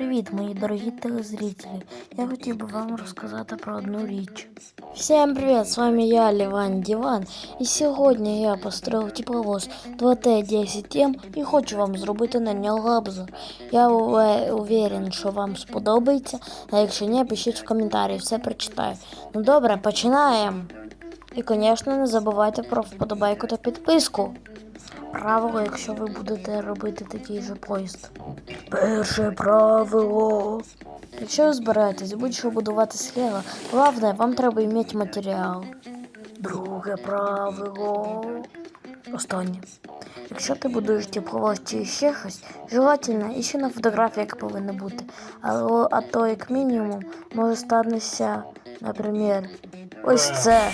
Привіт, мої дорогі телезрителі. Я хотів би вам розказати про одну річ. Всім привіт! З вами я, Ливан Діван. І сьогодні я построїв тепловоз 2Т10М і хочу вам зробити на нього обзор. Я уверен, що вам сподобається, а якщо ні, пишіть в коментарі, все прочитаю. Ну добре, починаємо. І, звісно, не забувайте про вподобайку та підписку. Правило, якщо ви будете робити такий же поїзд. Перше правило. Якщо ви збираєтесь будь-що будувати з головне, вам треба мати матеріал. Друге правило. Останнє. Якщо ти будуєш тепловоз чи ще щось, желательно і ще на фотографіях повинно бути. А, а то, як мінімум, може статися, наприклад, ось це.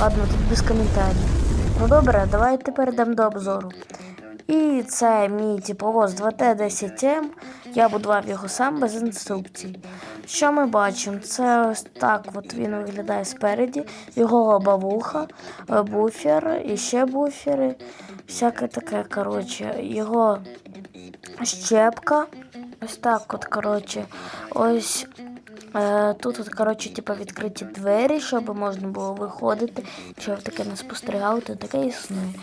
Ладно, тут без коментарів. Ну добре, давайте перейдемо до обзору. І це мій тепловоз 2Т10М. Я будував його сам без інструкцій. Що ми бачимо? Це ось так от він виглядає спереді, його лобовуха, е, буфер, і ще буфери, всяке таке, коротше, його щепка. Ось так от, коротше, ось тут, от, коротше, типу, відкриті двері, щоб можна було виходити. Ви таке не спостерігали, то таке існує.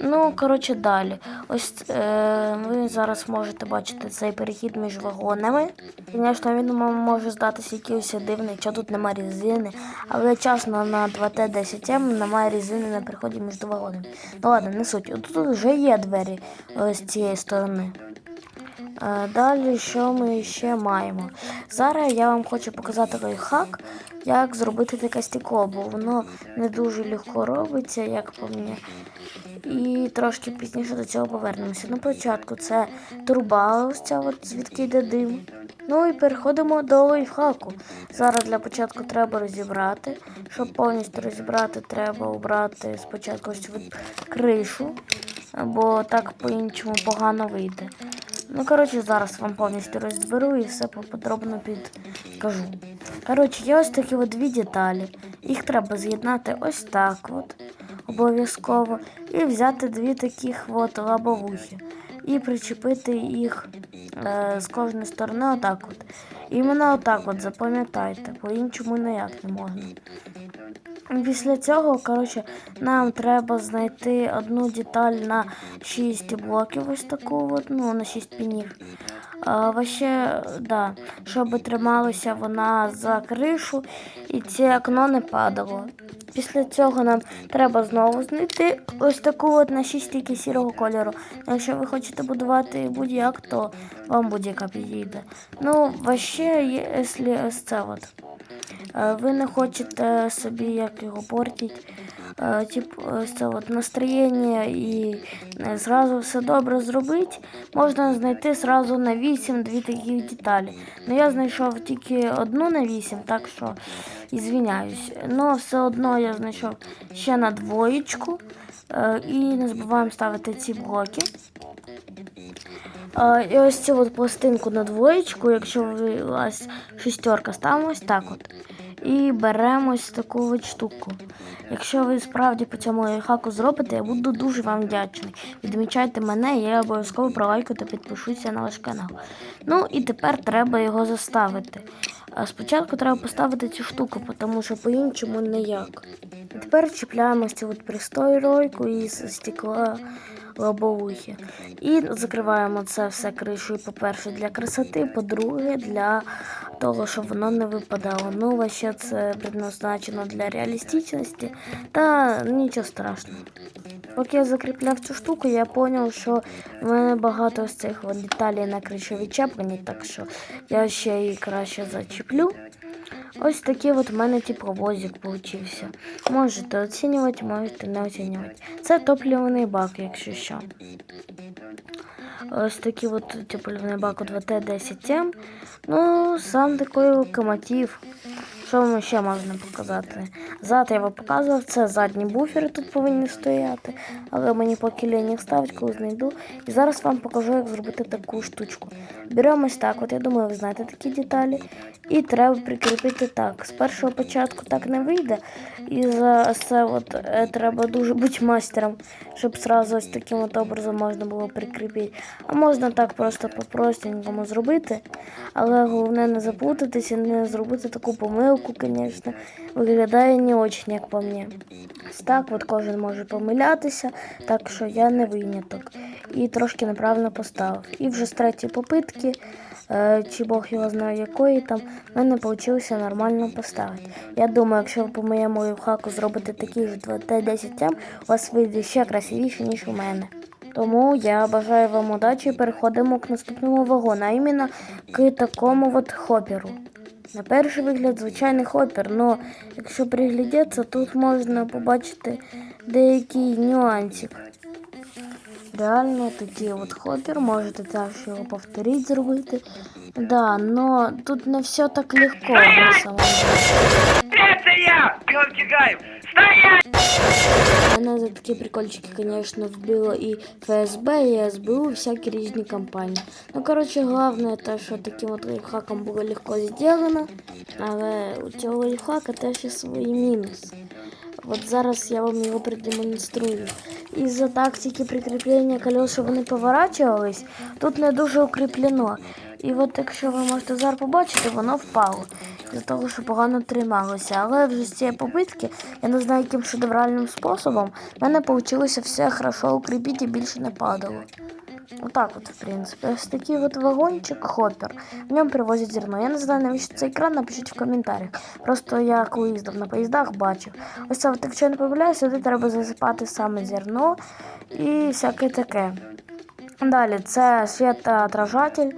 Ну, коротше, далі. Ось е, ви зараз можете бачити цей перехід між вагонами. Звісно, він може здатися якийсь дивний, що тут немає різини, але чесно на 2Т10М немає різини на переході між вагонами. Ну ладно, не суть. Тут вже є двері е, з цієї сторони. Е, Далі, що ми ще маємо? Зараз я вам хочу показати лайфхак, як зробити таке стекло, бо воно не дуже легко робиться, як по мені. І трошки пізніше до цього повернемося. На початку це труба, ось ця от, звідки йде дим. Ну і переходимо до лайфхаку. Зараз для початку треба розібрати. Щоб повністю розібрати, треба обрати спочатку ось кришу, бо так по-іншому погано вийде. Ну, коротше, зараз вам повністю розберу і все подробно підкажу. Коротше, є ось такі от дві деталі. Їх треба з'єднати ось так от, обов'язково. І взяти дві таких от лабовухи. І причепити їх е, з кожної сторони отак от. Іменно отак от, запам'ятайте, по-іншому ніяк не можна. Після цього, коротше, нам треба знайти одну деталь на 6 блоків, ось таку от, ну, на 6 пінів. А, вообще, да, щоб трималася вона за кришу і це окно не падало. Після цього нам треба знову знайти ось таку от на 6 стільки сірого кольору. Якщо ви хочете будувати будь-як, то вам будь-яка підійде. Ну, вообще, якщо ось це от. Е, ви не хочете собі як його портити. Е, Тип, от настроєння і е, зразу все добре зробити, можна знайти зразу на 8 дві такі деталі. Ну я знайшов тільки одну на 8, так що ізвиняюсь. Ну все одно я знайшов ще на двоєчку. І не забуваємо ставити ці блоки. І ось цю от пластинку на двоєчку, якщо ви у вас шістерка, ставимо ось так от. І беремо ось таку от штуку. Якщо ви справді по цьому лайфхаку зробите, я буду дуже вам вдячний. Відмічайте мене, я обов'язково пролайкаю та підпишуся на ваш канал. Ну і тепер треба його заставити. А спочатку треба поставити цю штуку, тому що по-іншому ніяк. Тепер чіпляємо цю от ройку із стекла лобовухи. І закриваємо це все кришою, по-перше, для красоти, по-друге, для того, щоб воно не випадало. Ну, вообще це предназначено для реалістичності, та нічого страшного. Поки я закріпляв цю штуку, я зрозумів, що в мене багато з цих деталей на криші відчеплені, так що я ще її краще зачіплю. Ось такий от в мене тепловозик получився. Можете оцінювати, можете не оцінювати. Це топлівний бак, якщо що. Ось такий от теплівний бак у 2Т10М. Ну, сам такий локомотив. Що вам ще можна показати? Зад я вам показував, це задні буфери тут повинні стояти, але мені поки лінь їх ставить, коли знайду. І зараз вам покажу, як зробити таку штучку. Беремо ось так, от я думаю, ви знаєте такі деталі. І треба прикріпити так. З першого початку так не вийде. І за це от, е, треба дуже бути майстером, щоб зразу ось таким от образом можна було прикріпити. А можна так просто по-простенькому зробити. Але головне не заплутатися, не зробити таку помилку, звісно. Виглядає не очень, як по мені. Так, от кожен може помилятися, так що я не виняток. І трошки неправильно поставив. І вже з третьої попитки, е, чи Бог його знає якої там, в мене вийшло нормально поставити. Я думаю, якщо ви по моєму лайфхаку зробите такий ж 2Т10М, у вас вийде ще красивіше, ніж у мене. Тому я бажаю вам удачі і переходимо к наступному вагону, а іменно к такому от хоперу. На перший вигляд звичайний хопер, але якщо приглядеться, тут можна побачити деякий нюансик. Реально такий от хопер, можете теж його повторити зробити. Да, но тут не все так легко на самом. Я, Белым Стоять! Мене за такі прикольчики, звісно, вбило і ФСБ, і СБУ, і всякі різні компанії. Ну, коротше, головне те, що таким от лайфхаком було легко зроблено, але у цього лайфхака теж є свої мінуси. От зараз я вам його продемонструю. Із-за тактики прикріплення колес, щоб вони поворачувались, тут не дуже укріплено. І от якщо ви можете зараз побачити, воно впало. З-за того, що погано трималося. Але вже з цієї попитки, я не знаю, яким шедевральним способом, в мене вийшло все хорошо укріпити і більше не падало. Отак от, в принципі. Ось такий от вагончик хоппер. В ньому привозять зерно. Я не знаю, навіщо цей екран, напишіть в коментарях. Просто я коли їздив на поїздах, бачив. Ось це, якщо я не помиляюсь, сюди треба засипати саме зерно і всяке таке. Далі це світоотражатель,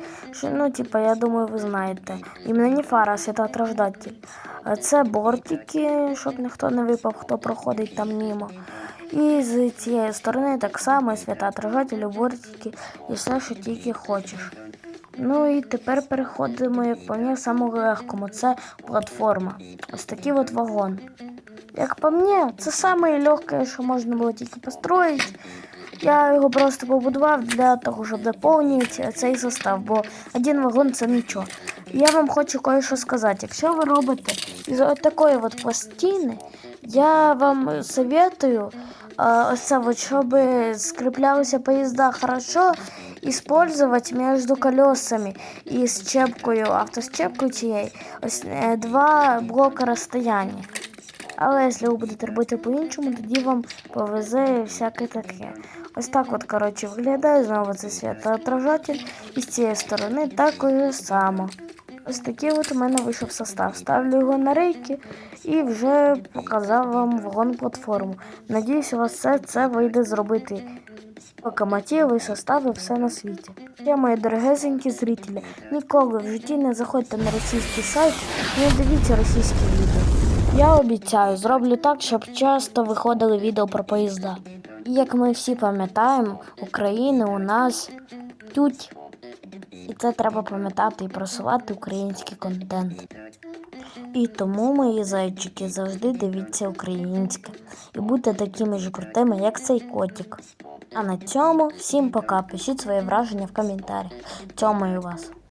ну, типа, я думаю, ви знаєте. Іменно не фара, а світоотражатель. Це бортики, щоб ніхто не випав, хто проходить там мимо. І з цієї сторони так само світоотражатель, бортики і все, що тільки хочеш. Ну і тепер переходимо, як по мені, самому легкому. Це платформа. Ось такий от вагон. Як по мені, це саме що можна було тільки построїти. Я його просто побудував для того, щоб доповнити цей состав, бо один вагон це нічого. Я вам хочу кое-що сказати. Якщо ви робите із от такої от пластини, я вам советую, ось це от, щоб скріплялися поїзда хорошо, использовать между колесами і щепкою, автощепкою цією, ось е, два блока розстояння. Але якщо ви будете робити по-іншому, тоді вам повезе всяке таке. Ось так от, коротше, виглядає знову цей світоотражатель. І з цієї сторони також само. Ось такий от у мене вийшов состав. Ставлю його на рейки і вже показав вам вагон платформу. Надіюсь, у вас все це вийде зробити. Локомотиви, состави, все на світі. Я, мої дорогезенькі зрителі, ніколи в житті не заходьте на російський сайт, не дивіться російські відео. Я обіцяю, зроблю так, щоб часто виходили відео про поїзда. І як ми всі пам'ятаємо, України у нас тють. І це треба пам'ятати і просувати український контент. І тому, мої зайчики, завжди дивіться українське і будьте такими ж крутими, як цей котик. А на цьому всім пока. Пишіть свої враження в коментарях. Цьомаю вас.